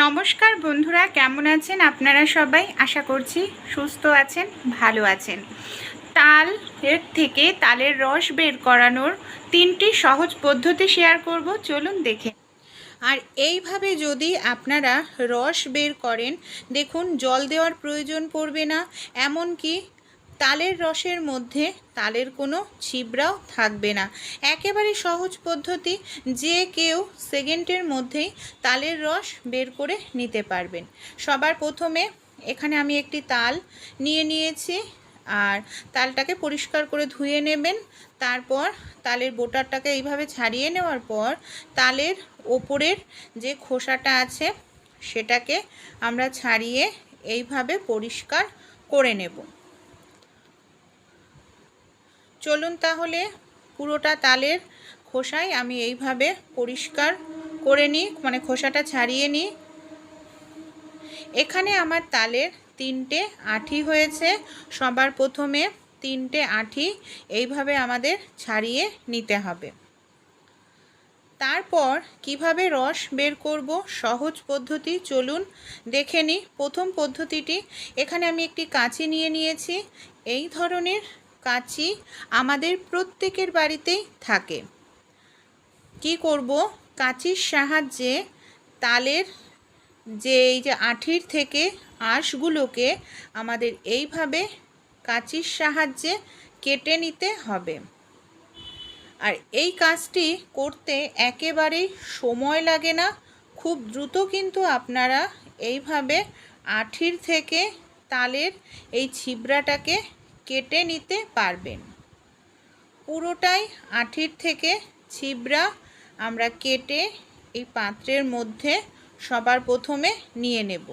নমস্কার বন্ধুরা, কেমন আছেন আপনারা সবাই? আশা করছি সুস্থ আছেন, ভালো আছেন। তাল এর থেকে তালের রস বের করানোর তিনটি সহজ পদ্ধতি শেয়ার করব, চলুন দেখে আর এইভাবে যদি আপনারা রস বের করেন, দেখুন জল দেওয়ার প্রয়োজন পড়বে না, এমনকি তালের রসের মধ্যে তালের কোনো ছিবড়াও থাকবে না। একেবারে সহজ পদ্ধতি, যে কেউ সেকেন্ডের মধ্যেই তালের রস বের করে নিতে পারবেন। সবার প্রথমে এখানে আমি একটি তাল নিয়ে নিয়েছি, আর তালটাকে পরিষ্কার করে ধুয়ে নেবেন। তারপর তালের বোটারটাকে এইভাবে ছাড়িয়ে নেওয়ার পর তালের ওপরের যে খোসাটা আছে, সেটাকে আমরা ছাড়িয়ে এইভাবে পরিষ্কার করে নেব। চলুন তাহলে পুরোটা তালের খোসাই আমি এইভাবে পরিষ্কার করে নিই মানে খোসাটা ছাড়িয়ে নিই। এখানে আমার তালের তিনটে আঠি হয়েছে, সবার প্রথমে তিনটে আঠি এইভাবে আমাদের ছাড়িয়ে নিতে হবে। তারপর কীভাবে রস বের করব, সহজ পদ্ধতি, চলুন দেখে নিই। প্রথম পদ্ধতিটি, এখানে আমি একটি কাঁচি নিয়ে নিয়েছি, এই ধরনের কাঁচি আমাদের প্রত্যেকের বাড়িতেই থাকে। কি করব? কাঁচির সাহায্যে তালের যে এই যে আঠির থেকে আঁশগুলোকে আমাদের এইভাবে কাঁচির সাহায্যে কেটে নিতে হবে। আর এই কাজটি করতে একেবারেই সময় লাগে না। খুব দ্রুত কিন্তু আপনারা এইভাবে আঠির থেকে তালের এই ছিবড়াটাকে কেটে নিতে পারবেন। পুরোটাই আঠির থেকে ছিবড়া আমরা কেটে এই পাত্রের মধ্যে সবার প্রথমে নিয়ে নেব।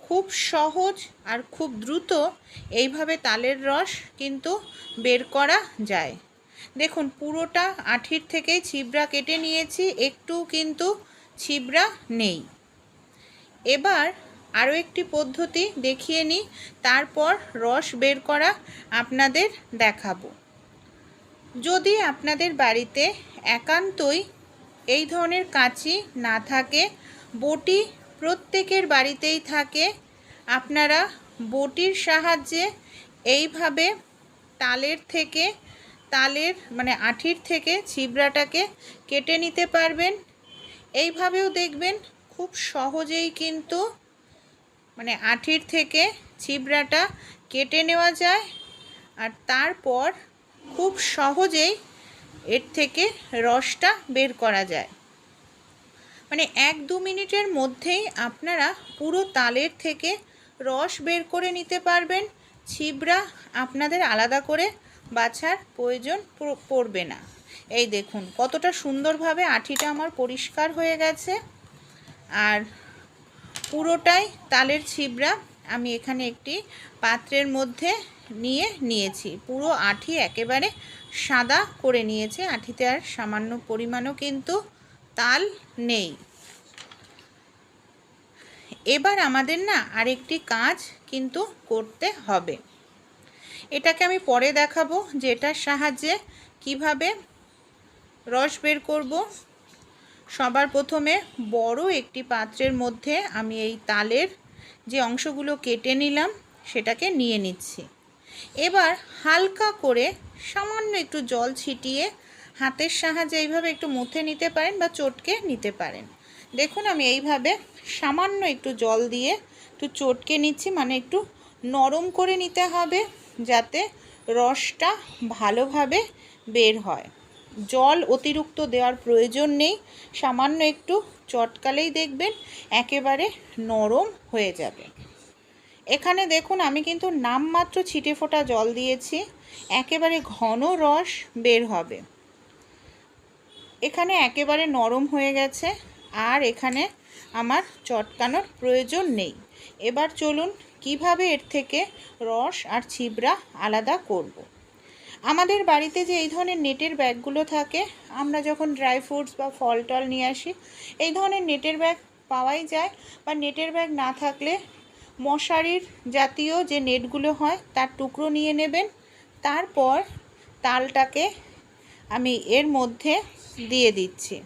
খুব সহজ আর খুব দ্রুত এইভাবে তালের রস কিন্তু বের করা যায়। দেখুন, পুরোটা আঠির থেকেই ছিবড়া কেটে নিয়েছি, একটু কিন্তু ছিবড়া নেই। এবার আরও একটি পদ্ধতি দেখিয়ে নিই, তারপর রস বের করা আপনাদের দেখাবো। যদি আপনাদের বাড়িতে একান্তই এই ধরনের কাঁচি না থাকে, বটি প্রত্যেকের বাড়িতেই থাকে, আপনারা বটির সাহায্যে এইভাবে তালের থেকে, তালের মানে আঠির থেকে ছিবড়াটাকে কেটে নিতে পারবেন। এইভাবেও দেখবেন খুব সহজেই কিন্তু মানে আঠির থেকে ছিবড়াটা কেটে নেওয়া যায় আর তারপর খুব সহজেই এর থেকে রসটা বের করা যায়। মানে এক দু মিনিটের মধ্যেই আপনারা পুরো তালের থেকে রস বের করে নিতে পারবেন। ছিবড়া আপনাদের আলাদা করে বাছার প্রয়োজন পড়বে না। এই দেখুন কতটা সুন্দরভাবে আঠিটা আমার পরিষ্কার হয়ে গেছে। আর পুরোটাই তালের ছিবড়া আমি এখানে একটি পাত্রের মধ্যে নিয়ে নিয়েছি। পুরো আঠি একেবারে সাদা করে নিয়েছে। আঠিতে আর সামান্য পরিমাণও কিন্তু তাল নেই। এবার আমাদের না আরেকটি কাজ কিন্তু করতে হবে। এটাকে আমি পরে দেখাবো যে এটার সাহায্যে কীভাবে রস বের করব সবার প্রথমে বড় একটি পাত্রের মধ্যে আমি এই তালের যে অংশগুলো কেটে নিলাম, সেটাকে নিয়ে নিচ্ছি। এবার হালকা করে সামান্য একটু জল ছিটিয়ে হাতের সাহায্যে এইভাবে একটু মুথে নিতে পারেন বা চটকে নিতে পারেন। দেখুন, আমি এইভাবে সামান্য একটু জল দিয়ে একটু চটকে নিচ্ছি মানে একটু নরম করে নিতে হবে যাতে রসটা ভালোভাবে বের হয়। জল অতিরিক্ত দেওয়ার প্রয়োজন নেই। সামান্য একটু চটকালেই দেখবেন একেবারে নরম হয়ে যাবে। এখানে দেখুন, আমি কিন্তু নামমাত্র ছিটে ফোটা জল দিয়েছি। একেবারে ঘন রস বের হবে। এখানে একেবারে নরম হয়ে গেছে আর এখানে আমার চটকানোর প্রয়োজন নেই। এবার চলুন, কীভাবে এর থেকে রস আর ছিবড়া আলাদা করব। আমাদের বাড়িতে যে এই ধরনের নেটের ব্যাগগুলো থাকে, আমরা যখন ড্রাই ফ্রুটস বা ফল টল নিয়ে আসি, এই ধরনের নেটের ব্যাগ পাওয়াই যায়। বা নেটের ব্যাগ না থাকলে মশারির জাতীয় যে নেটগুলো হয়, তার টুকরো নিয়ে নেবেন। তারপর তালটাকে আমি এর মধ্যে দিয়ে দিচ্ছি।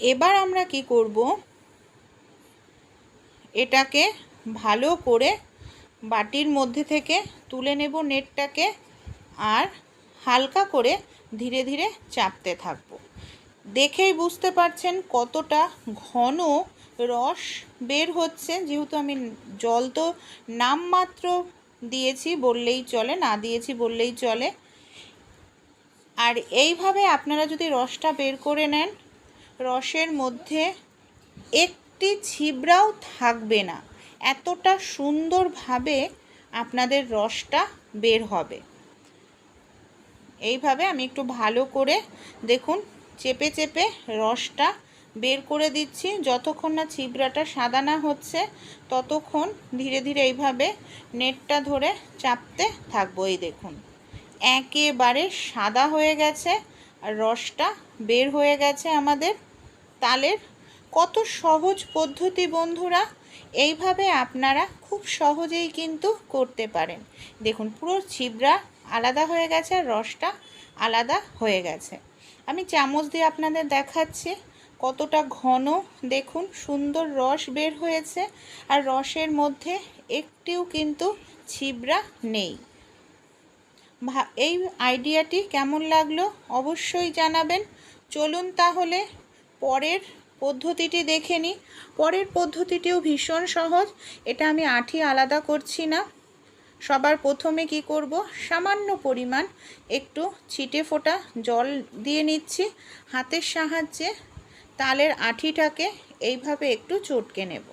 এবার আমরা কি করব? এটাকে ভালো করে বাটির মধ্যে থেকে তুলে নেব নেটটাকে। আর হালকা করে ধীরে ধীরে চাপতে থাকব। দেখেই বুঝতে পারছেন কতটা ঘন রস বের হচ্ছে। যেহেতু আমি জল তো নামমাত্র দিয়েছি, বললেই চলে, না দিয়েছি বললেই চলে। আর এইভাবে আপনারা যদি রসটা বের করে নেন, রসের মধ্যে একটি ছিবড়াও থাকবে না। এতটা সুন্দরভাবে আপনাদের রসটা বের হবে। এইভাবে আমি একটু ভালো করে দেখুন, চেপে চেপে রসটা বের করে দিচ্ছি। যতক্ষণ না ছিবড়াটা সাদা না হচ্ছে, ততক্ষণ ধীরে ধীরে এইভাবে নেটটা ধরে চাপতে থাকব। এই দেখুন, একেবারে সাদা হয়ে গেছে আর রসটা বের হয়ে গেছে আমাদের তালের। কত সহজ পদ্ধতি বন্ধুরা, এইভাবে আপনারা খুব সহজেই কিন্তু করতে পারেন। দেখুন, পুরো ছিবড়া আলাদা হয়ে গেছে আর রসটা আলাদা হয়ে গেছে। আমি চামচ দিয়ে আপনাদের দেখাচ্ছি কতটা ঘন। দেখুন, সুন্দর রস বের হয়েছে আর রসের মধ্যে একটিও কিন্তু ছিবড়া নেই। এই আইডিয়াটি কেমন লাগল অবশ্যই জানাবেন। চলুন তাহলে পরের পদ্ধতিটি দেখে নিই। পরের পদ্ধতিটিও ভীষণ সহজ। এটা আমি আঠি আলাদা করছি না। সবার প্রথমে কি করব? সামান্য পরিমাণ একটু ছিটে ফোটা জল দিয়ে নিচ্ছি। হাতের সাহায্যে তালের আঠিটাকে এইভাবে একটু চটকে নেব,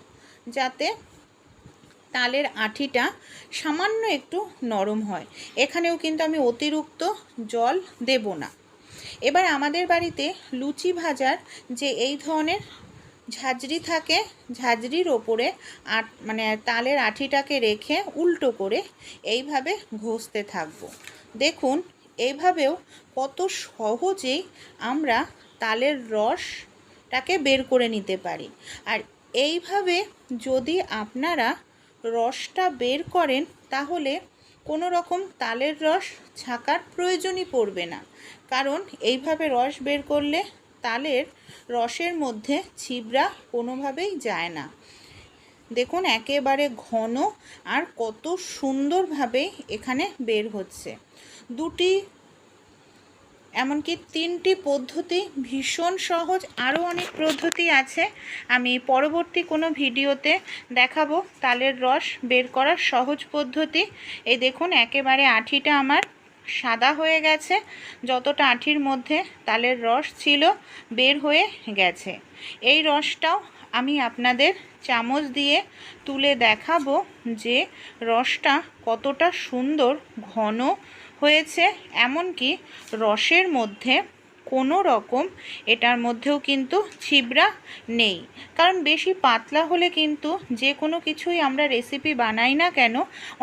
যাতে তালের আঠিটা সামান্য একটু নরম হয়। এখানেও কিন্তু আমি অতিরিক্ত জল দেব না। এবার আমাদের বাড়িতে লুচি ভাজার যে এই ধরনের ঝাঁঝরি থাকে, ঝাঁঝরির ওপরে আট মানে তালের আঠিটাকে রেখে উল্টো করে এইভাবে ঘষতে থাকব। দেখুন, এইভাবেও কত সহজেই আমরা তালের রসটাকে বের করে নিতে পারি। আর এইভাবে যদি আপনারা রসটা বের করেন, তাহলে কোনো রকম তালের রস ছাকার প্রয়োজনই পড়বে না। কারণ এইভাবে রস বের করলে তালের রসের মধ্যে ছিবড়া কোনোভাবেই যায় না। দেখুন একেবারে ঘন আর কত সুন্দরভাবে এখানে বের হচ্ছে। দুটি, এমনকি তিনটি পদ্ধতি ভীষণ সহজ, আরও অনেক পদ্ধতি আছে। আমি পরবর্তী কোনো ভিডিওতে দেখাবো তালের রস বের করার সহজ পদ্ধতি। এই দেখুন একেবারে আঠিটা আমার সাদা হয়ে গেছে। যতটা আঠির মধ্যে তালের রস ছিল বের হয়ে গেছে। এই রসটাও আমি আপনাদের চামচ দিয়ে তুলে দেখাবো যে রসটা কতটা সুন্দর ঘন হয়েছে, এমনকি রসের মধ্যে কোনো রকম এটার মধ্যেও কিন্তু ছিবড়া নেই। কারণ বেশি পাতলা হলে কিন্তু যে কোনো কিছুই আমরা রেসিপি বানাই না কেন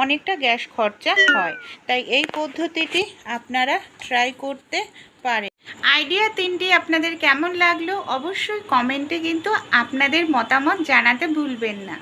অনেকটা গ্যাস খরচা হয়। তাই এই পদ্ধতিটি আপনারা ট্রাই করতে পারে আইডিয়া তিনটি আপনাদের কেমন লাগল অবশ্যই কমেন্টে কিন্তু আপনাদের মতামত জানাতে ভুলবেন না।